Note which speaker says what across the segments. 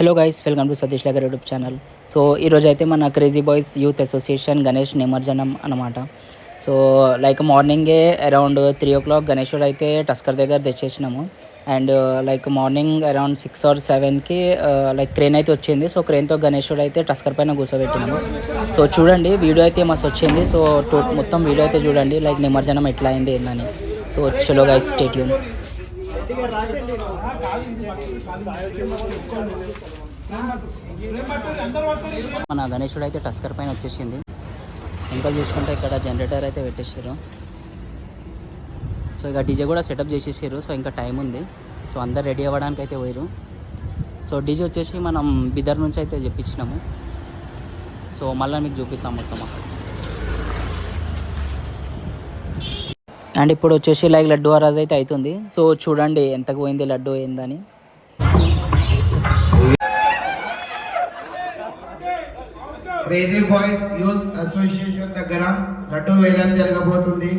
Speaker 1: Hello guys welcome to Satish లగర్ YouTube channel so ఈరోజు అయితే మన crazy boys youth association Ganesh నిమజ్జనం అనమాట సో లైక్ మార్నింగే అరౌండ్ త్రీ ఓ క్లాక్ గణేశుడు అయితే టస్కర్ దగ్గర తెచ్చేసినాము. And like morning around six or సెవెన్కి లైక్ క్రేన్ అయితే వచ్చింది. సో క్రేన్తో గణేషుడు అయితే టస్కర్ పైన కూర్చోబెట్టినాము. సో చూడండి వీడియో అయితే మస్తు వచ్చింది. సో టో మొత్తం వీడియో అయితే చూడండి లైక్ నిమజ్జనం ఎట్లా అయింది ఏందని. సో చలో గైస్ స్టేట్యూన్ మన గణేశుడు అయితే టస్కర్ పైన వచ్చేసింది. ఇంకా చూసుకుంటే ఇక్కడ జనరేటర్ అయితే పెట్టేసారు సో ఇక డీజే కూడా సెటప్ చేసేసారు. సో ఇంకా టైం ఉంది. సో అందరు రెడీ అవ్వడానికి అయితే పోయారు సో డీజే వచ్చేసి మనం బిదర్ నుంచి అయితే చెప్పించినాము సో మళ్ళీ మీకు చూపిస్తాం మొత్తం అక్కడ. అండ్ ఇప్పుడు వచ్చేసి లైక్ లడ్డు వరాజ్ అయితే అవుతుంది. సో చూడండి ఎంతకు పోయింది లడ్డు ఏందని.
Speaker 2: క్రేజీ బాయ్స్ యూత్ అసోసియేషన్ దగ్గర లడ్డు వేలం జరగబోతుంది.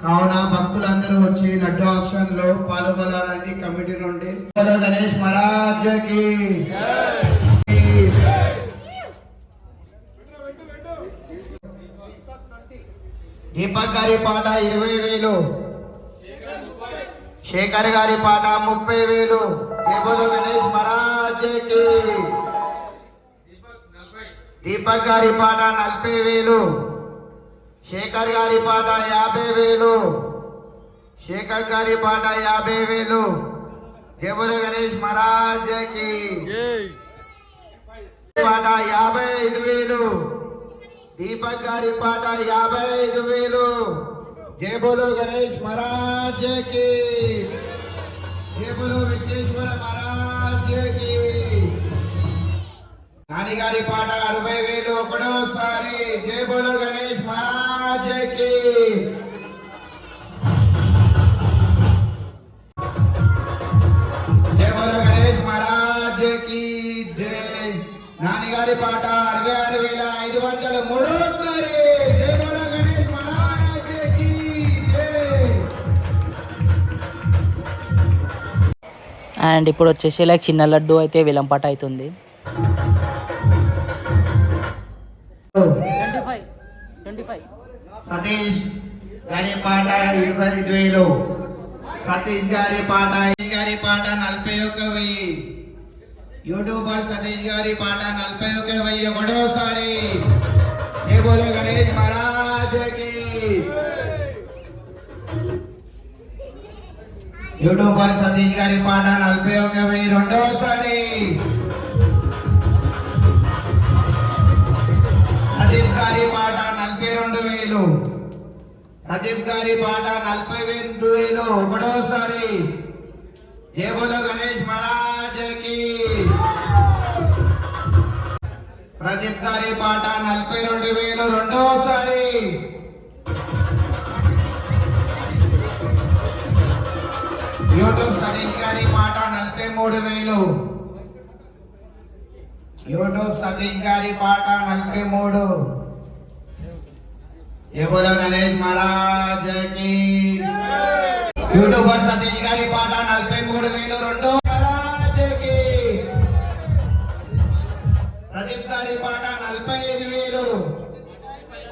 Speaker 2: కావున భక్తులందరూ వచ్చి లడ్డు ఆప్షన్లో పాల్గొనాలని కమిటీ నుండి గణేష్ మహారాజ్కి దీపక్ గారి పాట ఇరవై వేలు. శేఖర్ గారి పాట ముప్పై వేలు. గణేష్ మహారాజ్కి. దీపక్ గారి పాట నలభై వేలు. శేఖర్ గారి పాట యాభై వేలు. శేఖర్ గారి పాట యాభై వేలు. జబుల గణేష్ మహారాజ్కి పాట యాభై ఐదు వేలు. దీపక్ గారి పాట యాభై ఐదు వేలు. జయబోలో గణేష్ మహారాజ్కి జయబోలో విఘ్నేశ్వర మహారాజ్ నాని గారి పాట అరవై వేలు ఒకటోసారి. జై బోలో గణేష్ మహాజకి జై బోలో గణేష్ మహారాజకి. జై. నాని గారి పాట అరవై ఆరు వేల ఐదు వందల మూడోసారి. జై బోలో గణేష్ మహారాజకి. జై.
Speaker 1: అండ్ ఇప్పుడు వచ్చేసి లైక్ చిన్న లడ్డు అయితే విలంపాట అవుతుంది.
Speaker 2: సతీష్ గారి పాట ఇరవై ఐదు వేలు. సతీష్ గారి పాట గారి పాట నలభై ఒక్క వెయ్యి. యూట్యూబర్ సతీష్ గారి పాట నలభై ఒక్క వెయ్యి ఒకటోసారి. బోలో గణేష్ మహారాజ్కి. యూట్యూబర్ సతీష్ గారి పాట నలభై ఒక్క వెయ్యి రెండోసారి. సతీష్ గారి పాట నలభై రెండు వేలు. ప్రదీప్ గారి పాట నలభై రెండు వేలు. ఒకటోసారి జేబుల గణేష్ మహారాజకి. ప్రదీప్ గారి పాట నలభై రెండు వేలు. రెండోసారి యూట్యూబ్ సతీష్ గారి పాట నలభై మూడు వేలు. యూట్యూబ్ సతీష్ గారి పాట నలభై మూడు. ఎవరో గణేష్ మహారాజ్కి? యూట్యూబర్ సతీష్ గారి పాట నలభై మూడు వేలు రెండు. ప్రదీప్ గారి పాట నలభై ఐదు వేలు.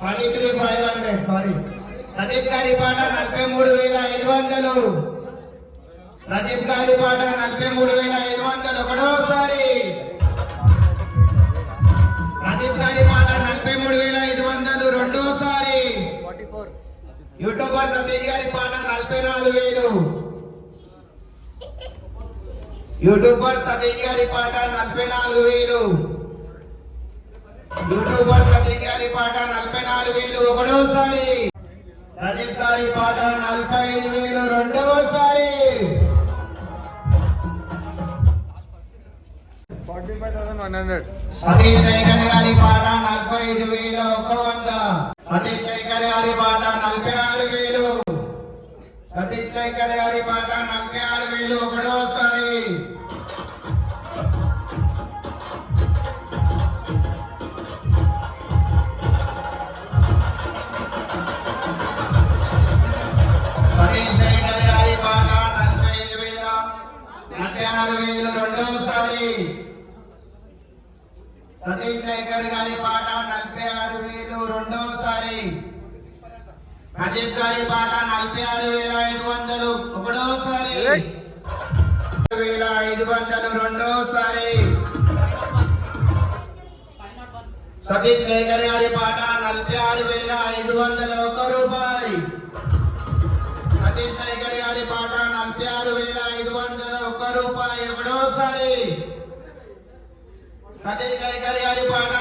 Speaker 2: Forty three five hundred sorry. Pradeep గారి పాట నలభై మూడు వేల ఐదు వందలు. ప్రదీప్ గారి పాట నలభై మూడు వేల ఐదు వందలు. ఒకటోసారి. ప్రదీప్ గారి పాట నలభై మూడు వేల ఐదు వందలు రెండోసారి
Speaker 1: ఫార్టీ ఫోర్
Speaker 2: యూట్యూబర్ సతీష్ గారి పాట నలభై నాలుగు వేలు. యూట్యూబర్ సతీష్ గారి పాట నలభై నాలుగు వేలు. యూట్యూబర్ సతీష్ గారి పాట నలభై నాలుగు వేలు. ఒకటోసారి ప్రదీప్ గారి పాట నలభై ఐదు వేలు. రెండోసారి సతీష్ శేఖర్ గారి పాట నలభై ఐదు వేలు. ఒక వంద. సతీష్ శేఖర్ గారి పాట నలభై సతీష్ శేఖర్ గారి పాట నలభై ఆరు వేలు ఒకటోసారి సతీష్ శేఖర్ గారి పాట నలభై ఆరు వేలు రెండవసారి సతీష్ నాయకర్ గారి పాట నలభై ఆరు వేలు రెండోసారి ప్రదీప్ గారి పాట నలభై ఆరు వేల ఐదు వందలు ఒకటోసారి. వేల ఐదు వందలు రెండోసారి. సతీష్ నాయకర్ గారి పాట నలభై ఆరు వేల ఐదు వందల ఒక్క రూపాయి సతీష్ నాయకర్ గారి పాట నలభై ఆరు వేల ఐదు వందల ఒక్క రూపాయి ఒకటోసారి. సతీష్ నాయకర్ గారి పాట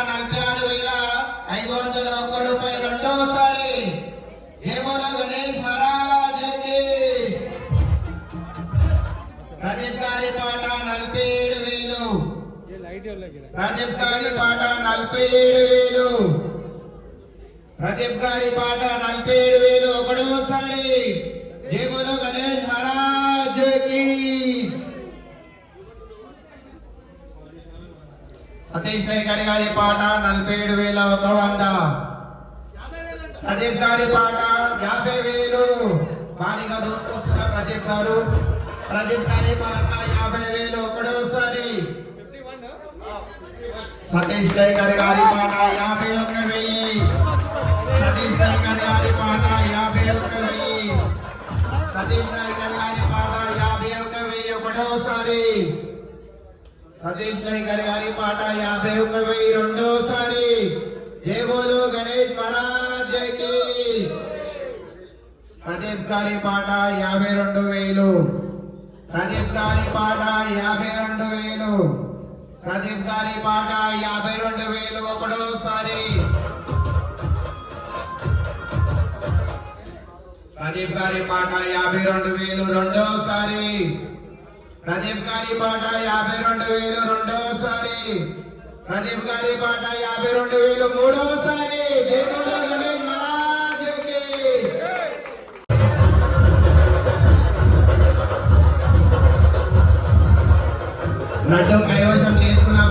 Speaker 2: ప్రదీప్ గారి పాట నలభై ఏడు వేలు. ప్రదీప్ గారి పాట నలభై ఏడు వేలు ఒకటోసారి. జేబులో గణేష్ మహారాజుకి. సతీష్ నాయకర్ గారి పాట నలభై ఏడు వేల ఒక వంద. ప్రదీప్ గారి పాట యాభై వేలు. భారీగా దోసుకొస్తున్న ప్రదీప్ గారు. ప్రదీప్ గారి పాట యాభై వేలు ఒకటోసారి. సతీష్ నాయకర్ గారి పాట యాభై ఒక్క వెయ్యి. సతీష్ నాయకర్ గారి పాట యాభై ఒక్క వెయ్యి. సతీష్ నాయకర్ గారి పాట యాభై ఒక్క వెయ్యి ఒకటోసారి. సతీష్ నాయకర్ గారి పాట యాభై ఒక్క వెయ్యి రెండోసారి. జేబోలు గణేష్ మహారాజకి ప్రదీప్ గారి పాట యాభై రెండు వేలు. ప్రదీప్ గారి పాట యాభై రెండు వేలు. ప్రదీప్ గారి పాట యాభై రెండు వేలు ఒకటోసారి. ప్రదీప్ గారి పాట యాభై రెండు వేలు రెండోసారి. ప్రదీప్ గారి పాట యాభై రెండు వేలు రెండోసారి. ప్రదీప్ గారి పాట యాభై రెండు వేలు మూడోసారి. జయమోహన్ గణేష్ మహారాజుకి. లడ్డు కైవసం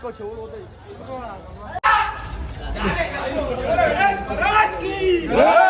Speaker 3: रहे अरे लड्डू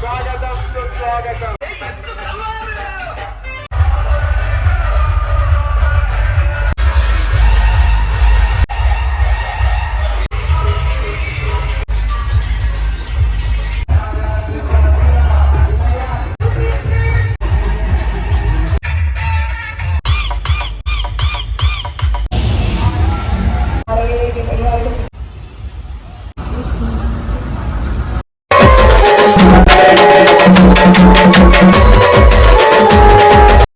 Speaker 3: స్వాగతం సుస్వాగతం